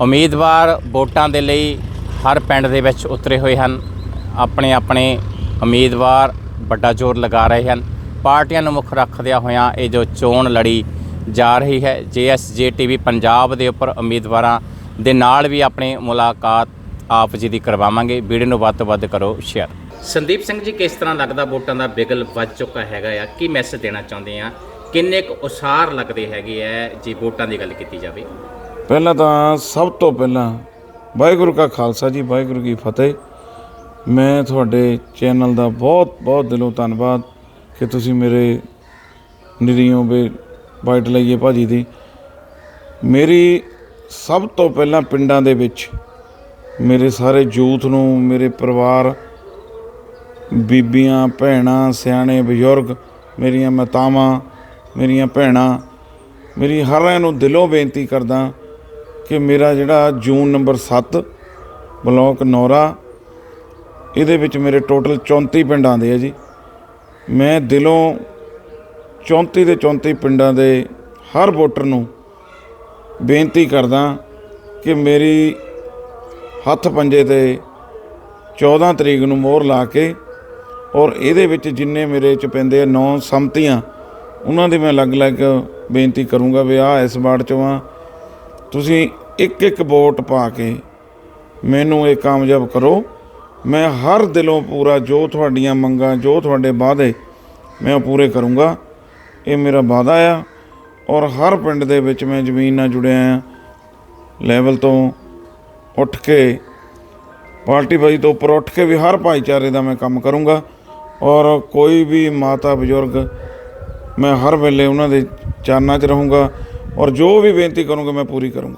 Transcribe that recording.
ਉਮੀਦਵਾਰ ਵੋਟਾਂ ਦੇ ਲਈ ਹਰ ਪਿੰਡ ਦੇ ਵਿੱਚ ਉਤਰੇ ਹੋਏ ਹਨ। ਆਪਣੇ ਆਪਣੇ ਉਮੀਦਵਾਰ ਵੱਡਾ ਜ਼ੋਰ ਲਗਾ ਰਹੇ ਹਨ। ਪਾਰਟੀਆਂ ਨੂੰ ਮੁੱਖ ਰੱਖਦਿਆਂ ਹੋਇਆਂ ਇਹ ਜੋ ਚੋਣ ਲੜੀ ਜਾ ਰਹੀ ਹੈ ਜੇਐਸਜੇ ਟੀਵੀ ਪੰਜਾਬ ਦੇ ਉੱਪਰ ਉਮੀਦਵਾਰਾਂ ਦੇ ਨਾਲ ਵੀ ਆਪਣੀ ਮੁਲਾਕਾਤ ਆਪ ਜੀ ਦੀ ਕਰਵਾਵਾਂਗੇ। ਵੀਡੀਓ ਨੂੰ ਵੱਧ ਤੋਂ ਵੱਧ ਕਰੋ, ਸ਼ੇਅਰ। ਸੰਦੀਪ ਸਿੰਘ ਜੀ, ਕਿਸ ਤਰ੍ਹਾਂ ਲੱਗਦਾ ਵੋਟਾਂ ਦਾ ਬਿਗਲ ਵੱਜ ਚੁੱਕਾ ਹੈਗਾ ਆ? ਕੀ ਮੈਸੇਜ ਦੇਣਾ ਚਾਹੁੰਦੇ ਆ? ਕਿੰਨੇ ਕੁ ਉਸਾਰ ਲੱਗਦੇ ਹੈਗੇ ਆ ਜੇ ਵੋਟਾਂ ਦੀ ਗੱਲ ਕੀਤੀ ਜਾਵੇ? ਪਹਿਲਾਂ ਤਾਂ ਸਭ ਤੋਂ ਪਹਿਲਾਂ ਵਾਹਿਗੁਰੂ ਕਾ ਖਾਲਸਾ ਜੀ, ਵਾਹਿਗੁਰੂ ਕੀ ਫਤਿਹ। ਮੈਂ ਤੁਹਾਡੇ ਚੈਨਲ ਦਾ ਬਹੁਤ ਬਹੁਤ ਦਿਲੋਂ ਧੰਨਵਾਦ ਕਿ ਤੁਸੀਂ ਮੇਰੇ ਨਿਰੀਓ ਬੇ ਬਾਈਟ ਲਈਏ ਭਾਜੀ ਦੀ। ਮੇਰੀ ਸਭ ਤੋਂ ਪਹਿਲਾਂ ਪਿੰਡਾਂ ਦੇ ਵਿੱਚ ਮੇਰੇ ਸਾਰੇ ਯੂਥ ਨੂੰ, ਮੇਰੇ ਪਰਿਵਾਰ, ਬੀਬੀਆਂ, ਭੈਣਾਂ, ਸਿਆਣੇ, ਬਜ਼ੁਰਗ, ਮੇਰੀਆਂ ਮਾਤਾਵਾਂ, ਮੇਰੀਆਂ ਭੈਣਾਂ, ਮੇਰੀ ਹਰਾਂ ਨੂੰ ਦਿਲੋਂ ਬੇਨਤੀ ਕਰਦਾ ਕਿ ਮੇਰਾ ਜਿਹੜਾ ਜੂਨ ਨੰਬਰ 7 ਬਲਾਕ ਨੌਰਾ, ਇਹਦੇ ਵਿੱਚ ਮੇਰੇ ਟੋਟਲ 34 ਪਿੰਡ ਆਉਂਦੇ ਆ ਜੀ। ਮੈਂ ਦਿਲੋਂ 34 ਦੇ 34 ਪਿੰਡਾਂ ਦੇ ਹਰ ਵੋਟਰ ਨੂੰ ਬੇਨਤੀ ਕਰਦਾ ਕਿ ਮੇਰੀ ਹੱਥ ਪੰਜੇ ਤੇ 14 ਤਰੀਕ ਨੂੰ ਮੋਹਰ ਲਾ ਕੇ ਔਰ ਇਹਦੇ ਵਿੱਚ ਜਿੰਨੇ ਮੇਰੇ ਚ ਪੈਂਦੇ ਆ ਨੌ ਸੰਮਤੀਆਂ, ਉਹਨਾਂ ਦੀ ਮੈਂ ਅਲੱਗ-ਅਲੱਗ ਬੇਨਤੀ ਕਰੂੰਗਾ ਵੀ ਆ ਇਸ ਵਾਰਡ ਚੋਂ ਆ ਤੁਸੀਂ ਇੱਕ ਇੱਕ ਵੋਟ ਪਾ ਕੇ ਮੈਨੂੰ ਇਹ ਕਾਮਯਾਬ ਕਰੋ। ਮੈਂ ਹਰ ਦਿਲੋਂ ਪੂਰਾ, ਜੋ ਤੁਹਾਡੀਆਂ ਮੰਗਾਂ, ਜੋ ਤੁਹਾਡੇ ਵਾਅਦੇ, ਮੈਂ ਉਹ ਪੂਰੇ ਕਰੂੰਗਾ। ਇਹ ਮੇਰਾ ਵਾਅਦਾ ਆ ਔਰ ਹਰ ਪਿੰਡ ਦੇ ਵਿੱਚ ਮੈਂ ਜ਼ਮੀਨ ਨਾਲ ਜੁੜਿਆ ਆ। ਲੈਵਲ ਤੋਂ ਉੱਠ ਕੇ, ਪਾਰਟੀ ਬਾਜੀ ਤੋਂ ਉੱਪਰ ਉੱਠ ਕੇ ਵੀ ਹਰ ਭਾਈਚਾਰੇ ਦਾ ਮੈਂ ਕੰਮ ਕਰੂੰਗਾ। ਔਰ ਕੋਈ ਵੀ ਮਾਤਾ ਬਜ਼ੁਰਗ, ਮੈਂ ਹਰ ਵੇਲੇ ਉਹਨਾਂ ਦੇ ਚਰਨਾਂ 'ਚ ਰਹੂੰਗਾ। ਔਰ ਜੋ ਵੀ ਬੇਨਤੀ ਕਰੂੰਗਾ ਮੈਂ ਪੂਰੀ ਕਰੂੰਗਾ।